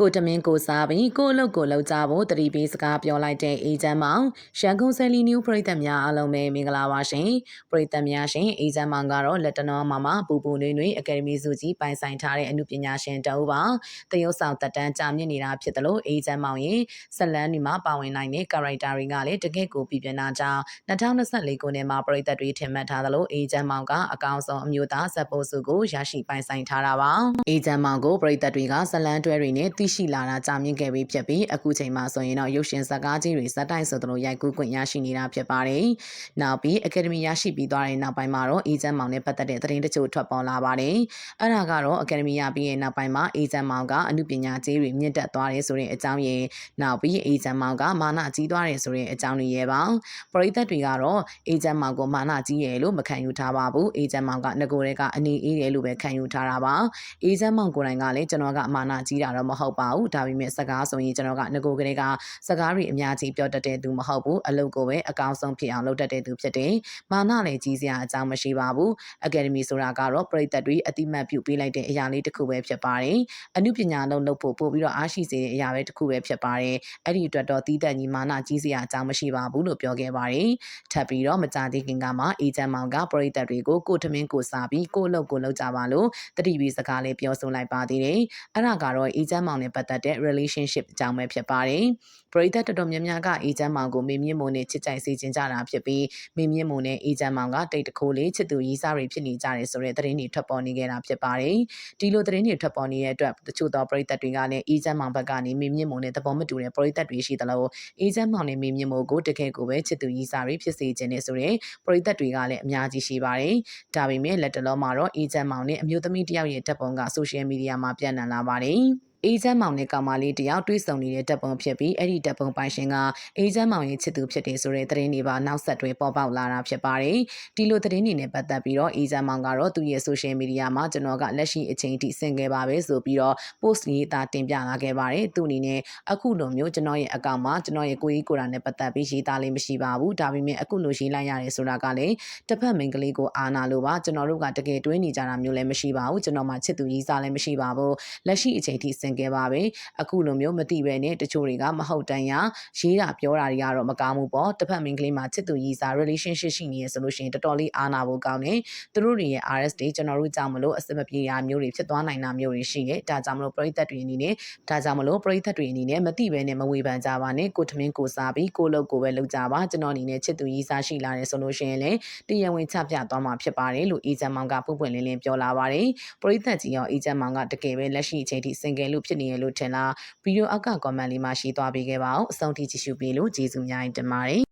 ကိုတမင်းကိုစားပြီးကိုအလုပ်ကိုလုပ်ကြဖို့တတိပေးစကားပြောလိုက်တဲ့အေဂျင့်မောင်ရန်ကုန်ဆယ်လီနျူပရိသတ်များအားလုံးပဲမင်္ဂလာပါရှင်ပရိသတ်များရှင်အေဂျင့်မောင်ကတော့လက်တနောမမပူပူနွေနွေအကယ်ဒမီစုကြီးပိုင်ဆိုင်ထားတဲ့အမှုပညာရှင်တအုပ်ပါတရုတ်ဆောင်တက်တန်းကြာမြင့်နေတာဖြစ်တယ်လို့အေဂျင့်မောင်ရဲ့ဇလန်းဒီမှာပါဝင်နိုင်တဲ့ character တွေကလည်းတကယ့်ကိုပြည်ပြနာကြောင်း2024ခုနှစ်မှာပရိသတ်တွေထင်မှတ်ထားသလိုအေဂျင့်မောင်ကအကောင့်ဆုံးအမျိုးသားဇက်ပိုစုကိုရရှိပိုင်ဆိုင်ထားတာပါအေဂျင့်မောင်ကိုပရိသတ်တွေကဇလန်းတွဲတွေနဲ့သိရှိလာတာကြာမြင့်ခဲ့ပြီးဖြစ်ပြီးအခုချိန်မှာဆိုရင်တော့ရုပ်ရှင်ဇာတ်ကားကြီးတွေဇက်တိုက်ဆိုသလိုရိုက်ကူးခွင့်ရရှိနေတာဖြစ်ပါတယ်။နောက်ပြီးအကယ်ဒမီရရှိပြီးသွားတဲ့နောက်ပိုင်းမှာတော့အေဂျင့်မောင်နဲ့ပတ်သက်တဲ့သတင်းတချို့ထွက်ပေါ်လာပါတယ်။အဲ့ဒါကတော့အကယ်ဒမီရပြီးရဲ့နောက်ပိုင်းမှာအေဂျင့်မောင်ကအမှုပညာကြီးတွေမြင့်တက်သွားတယ်ဆိုတဲ့အကြောင်းရင်းနောက်ပြီးအေဂျင့်မောင်ကမာနကြီးသွားတယ်ဆိုတဲ့အကြောင်းတွေရဲ့ပါ။ပရိသတ်တွေကတော့အေဂျင့်မောင်ကိုမာနကြီးရဲ့လို့မခံယူထားပါဘူး။အေဂျင့်မောင်ကငကိုတွေကအနေအေးတယ်လို့ပဲခံယူထားတာပါ။အေဂျင့်မောင်ကိုယ်တိုင်ကလည်းကျွန်တော်ကမာနကြီးတာတော့မဟုတ်ပါဘူး။ဒါပေမဲ့စကားဆိုရင်ကျွန်တော်ကငကိုကလေးကစကားတွေအများကြီးပြောတတ်တဲ့သူမဟုတ်ဘူးအလုပ်ကိုပဲအကောင်းဆုံးဖြစ်အောင်လုပ်တတ်တဲ့သူဖြစ်တယ်မာနလည်းကြီးစရာအကြောင်းမရှိပါဘူးအကယ်ဒမီဆိုတာကတော့ပရိသတ်တွေအတိမတ်ပြုပေးလိုက်တဲ့အရာလေးတစ်ခုပဲဖြစ်ပါတယ်အမှုပညာလုံးလုပ်ဖို့ပို့ပြီးတော့အားရှိစေတဲ့အရာပဲတစ်ခုပဲဖြစ်ပါတယ်အဲ့ဒီအတွက်တော့တီးတက်ညီမာနကြီးစရာအကြောင်းမရှိပါဘူးလို့ပြောခဲ့ပါတယ်ထပ်ပြီးတော့မကြသေးခင်ကမှအေဂျင့်မောင်ကပရိသတ်တွေကိုကိုထမင်းကိုစားပြီးကိုအလုပ်ကိုလုပ်ကြပါလို့တတိပီစကားလေးပြောဆိုလိုက်ပါသေးတယ်အဲ့ဒါကတော့အေဂျင့်မောင်နဲ့ပတ်သက်တဲ့ relationship အကြောင်းပဲဖြစ်ပါတယ်။ပရိသတ်တော်တော်များများကအေဂျင့်မောင်ကိုမေမြင့်မုံနဲ့ချစ်ကြိုက်စေချင်ကြတာဖြစ်ပြီးမေမြင့်မုံနဲ့အေဂျင့်မောင်ကတိတ်တခိုးလေးချစ်သူရီးစားတွေဖြစ်နေကြတယ်ဆိုတဲ့သတင်းတွေထွက်ပေါ်နေခဲ့တာဖြစ်ပါတယ်။ဒီလိုသတင်းတွေထွက်ပေါ်နေတဲ့အတွက်တချို့သောပရိသတ်တွေကလည်းအေဂျင့်မောင်ဘက်ကနေမေမြင့်မုံနဲ့သဘောမတူတဲ့ပရိသတ်တွေရှိသလိုအေဂျင့်မောင်နဲ့မေမြင့်မုံကိုတကယ်ကိုပဲချစ်သူရီးစားတွေဖြစ်စေချင်တယ်ဆိုတဲ့ပရိသတ်တွေကလည်းအများကြီးရှိပါတယ်။ဒါပေမဲ့လက်တလုံးမှာတော့အေဂျင့်မောင်နဲ့အမျိုးသမီးတယောက်ရဲ့တပ်ပုံကဆိုရှယ်မီဒီယာမှာပြန့်နှံ့လာပါတယ်။ အေဂျင့်မောင်နဲ့ကောင်မလေးတယောက်တွေ့ဆုံနေတဲ့တပ်ပုံဖြစ်ပြီးအဲ့ဒီတပ်ပုံပိုင်ရှင်ကအေဂျင့်မောင်ရဲ့ချစ်သူဖြစ်တယ်ဆိုတဲ့သတင်းတွေပါနောက်ဆက်တွဲပေါ်ပေါက်လာတာဖြစ်ပါတယ်။ဒီလိုသတင်းတွေနဲ့ပတ်သက်ပြီးတော့အေဂျင့်မောင်ကတော့သူ့ရဲ့ social media မှာကျွန်တော်ကလက်ရှိအချိန်ထိဆင်ခဲ့ပါပဲဆိုပြီးတော့ post ရေးသားတင်ပြလာခဲ့ပါတယ်။သူ့အနေနဲ့အခုလိုမျိုးကျွန်တော်ရဲ့အကောင့်မှာကျွန်တော်ရဲ့ကိုကြီးကိုရာနဲ့ပတ်သက်ပြီးရေးသားလေးမရှိပါဘူး။ဒါပေမဲ့အခုလိုရေးလိုက်ရတယ်ဆိုတာကလည်းတစ်ဖက်မိန်းကလေးကိုအာနာလို့ပါကျွန်တော်တို့ကတကယ်တွဲနေကြတာမျိုးလည်းမရှိပါဘူး။ကျွန်တော်မှချစ်သူရေးစားလည်းမရှိပါဘူး။လက်ရှိအချိန်ထိဆင်ခဲ့ပါပဲအခုလိုမျိုးမသိပဲနဲ့တချို့တွေကမဟုတ်တန်ရရေးတာပြောတာတွေကတော့မကောင်းဘူးပေါ့တစ်ဖက်မိန်းကလေးမှာချစ်သူရည်စား relationship ရှိနေရဆိုလို့ရှိရင်တော်တော်လေးအားနာဖို့ကောင်းတယ်သူတို့တွေရဲ့ RS တွေကျွန်တော်တို့ကြောင့်မလို့အစမပြေတာမျိုးတွေဖြစ်သွားနိုင်တာမျိုးတွေရှိတယ်ဒါကြောင့်မလို့ပရိသတ်တွေအနေနဲ့ဒါကြောင့်မလို့ပရိသတ်တွေအနေနဲ့မသိပဲနဲ့မဝေဖန်ကြပါနဲ့ကိုထမင်းကိုစားပြီးကိုလုပ်ကိုပဲလုပ်ကြပါကျွန်တော်အနေနဲ့ချစ်သူရည်စားရှိလာတယ်ဆိုလို့ရှိရင်လည်းတရားဝင်ချပြသွားမှာဖြစ်ပါတယ်လို့အေဂျင့်မောင်ကပွင့်ပွင့်လင်းလင်းပြောလာပါတယ်ပရိသတ်ကြီးရောအေဂျင့်မောင်ကတကယ်ပဲလက်ရှိအချိန်ထိစင်ကယ်လို့ဖြစ်နေရလို့ထင်လားဗီဒီယိုအောက်က comment လေးမှာရှိသွားပေးခဲ့ပါအောင်အဆုံးထိကြည့်ရှုပေးလို့ကျေးဇူးများတင်ပါတယ်